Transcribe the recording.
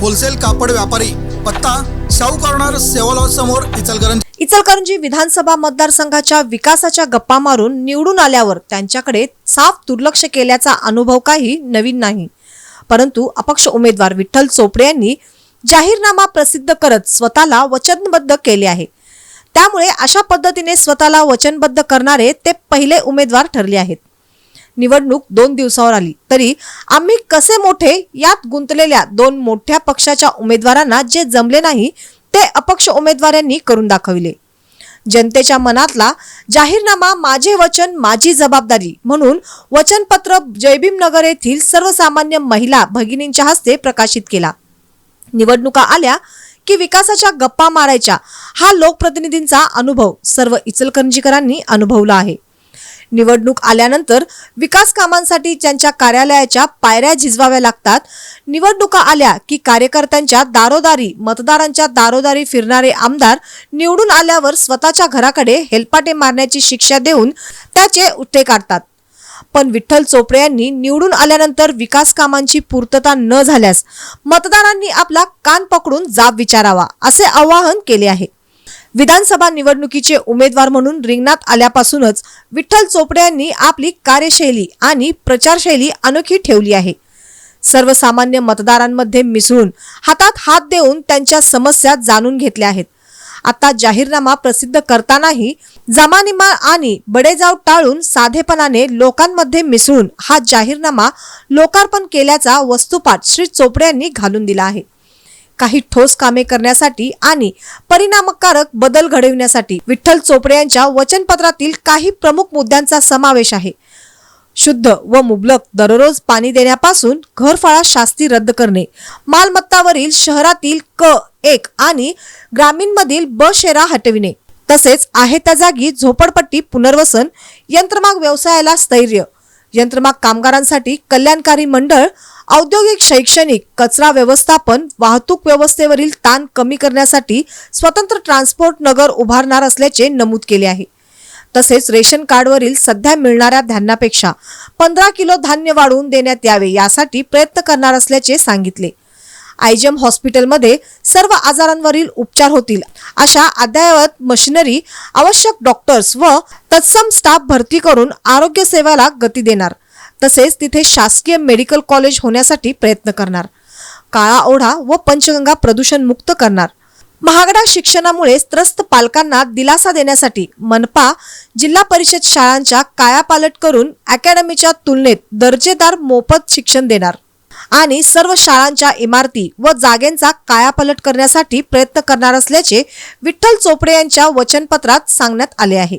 Wholesale कापड व्यापारी पत्ता शाहू कॉर्नर सेवा समोर इचलकरंजी. इचलकरंजी विधानसभा मतदारसंघाच्या विकासाच्या गप्पा मारून निवडून आल्यावर त्यांच्याकडे साफ दुर्लक्ष केल्याचा अनुभव काही नवीन नाही. परंतु अपक्ष उमेदवार विठ्ठल चोपडे यांनी जाहीरनामा प्रसिद्ध करत स्वतःला वचनबद्ध केले आहे. त्यामुळे अशा पद्धतीने स्वतःला वचनबद्ध करणारे ते पहिले उमेदवार ठरले आहेत. निवडणूक दोन दिवसावर आली. तरी आम्ही कसे मोठे? यात गुंतलेल्या दोन मोठ्या पक्षाच्या उमेदवारांना जे जमले नाही ते अपक्ष उमेदवारांनी करून दाखविले. जनतेच्या मनातला जाहीरनामा माझे वचन माझी जबाबदारी म्हणून वचनपत्र जयभीम नगर येथील सर्वसामान्य महिला भगिनींच्या हस्ते प्रकाशित केला. निवडणुका आल्या की विकासाच्या गप्पा मारायच्या हा लोकप्रतिनिधींचा अनुभव सर्व इचलकरंजीकरांनी अनुभवला आहे. निवडणूक आल्यानंतर विकास कामांसाठी त्यांच्या कार्यालयाच्या पायऱ्या झिजवाव्या लागतात. निवडणुका आल्या की कार्यकर्त्यांच्या दारोदारी मतदारांच्या दारोदारी फिरणारे आमदार निवडून आल्यावर स्वतःच्या घराकडे हेलपाटे मारण्याची शिक्षा देऊन त्याचे उठे काढतात. पण विठ्ठल चोपडे यांनी निवडून आल्यानंतर विकास कामांची पूर्तता न झाल्यास मतदारांनी आपला कान पकडून जाब विचारावा असे आवाहन केले आहे. विधानसभा निवडणुकीचे उमेदवार म्हणून रिंगणात आल्यापासूनच विठ्ठल चोपडे यांनी आपली कार्यशैली आणि प्रचारशैली अनोखी ठेवली आहे. सर्वसामान्य मतदारांमध्ये मिसळून हातात हात देऊन त्यांच्या समस्या जाणून घेतल्या आहेत. आता जाहीरनामा प्रसिद्ध करतानाही जमानिमा आणि बडेजाव टाळून साधेपणाने लोकांमध्ये मिसळून हा जाहीरनामा लोकार्पण केल्याचा वस्तुपाठ श्री चोपडे यांनी घालून दिला आहे. काही ठोस कामे करण्यासाठी आणि परिणामकारक बदल घडविण्यासाठी विठ्ठल चोपडे यांच्या वचनपत्रातील काही प्रमुख मुद्द्यांचा समावेश आहे. शुद्ध व मुबलक दररोज पाणी देण्यापासून घरफाळा शास्ती रद्द करणे मालमत्तावरील शहरातील क एक आणि ग्रामीणमधील ब शेरा हटविणे. तसेच आहे त्या जागी झोपडपट्टी पुनर्वसन यंत्रमाग व्यवसायाला स्थैर्य यंत्रमाग कामगारांसाठी कल्याणकारी मंडळ औद्योगिक शैक्षणिक कचरा व्यवस्थापन वाहतूक व्यवस्थेवरील ताण कमी करण्यासाठी स्वतंत्र ट्रान्सपोर्ट नगर उभारणार असल्याचे नमूद केले आहे. तसेच रेशन कार्डवरील सध्या मिळणाऱ्या धान्यापेक्षा पंधरा किलो धान्य वाढवून देण्यात यावे यासाठी प्रयत्न करणार असल्याचे सांगितले. आयजीएम हॉस्पिटलमध्ये सर्व आजारांवरील उपचार होतील. अशा अद्ययावत मशिनरी आवश्यक डॉक्टर्स व तत्सम स्टाफ भरती करून आरोग्य सेवाला गती देणार. तसेच तिथे शासकीय मेडिकल कॉलेज होण्यासाठी प्रयत्न करणार. काळा ओढा व पंचगंगा प्रदूषण मुक्त करणार. महागड्या शिक्षणामुळे त्रस्त पालकांना दिलासा देण्यासाठी मनपा जिल्हा परिषद शाळांच्या कायापालट करून अकॅडमीच्या तुलनेत दर्जेदार मोफत शिक्षण देणार. आणि सर्व शाळांच्या इमारती व जागेंचा कायापलट करण्यासाठी प्रयत्न करणार असल्याचे विठ्ठल चोपडे यांच्या वचनपत्रात सांगण्यात आले आहे.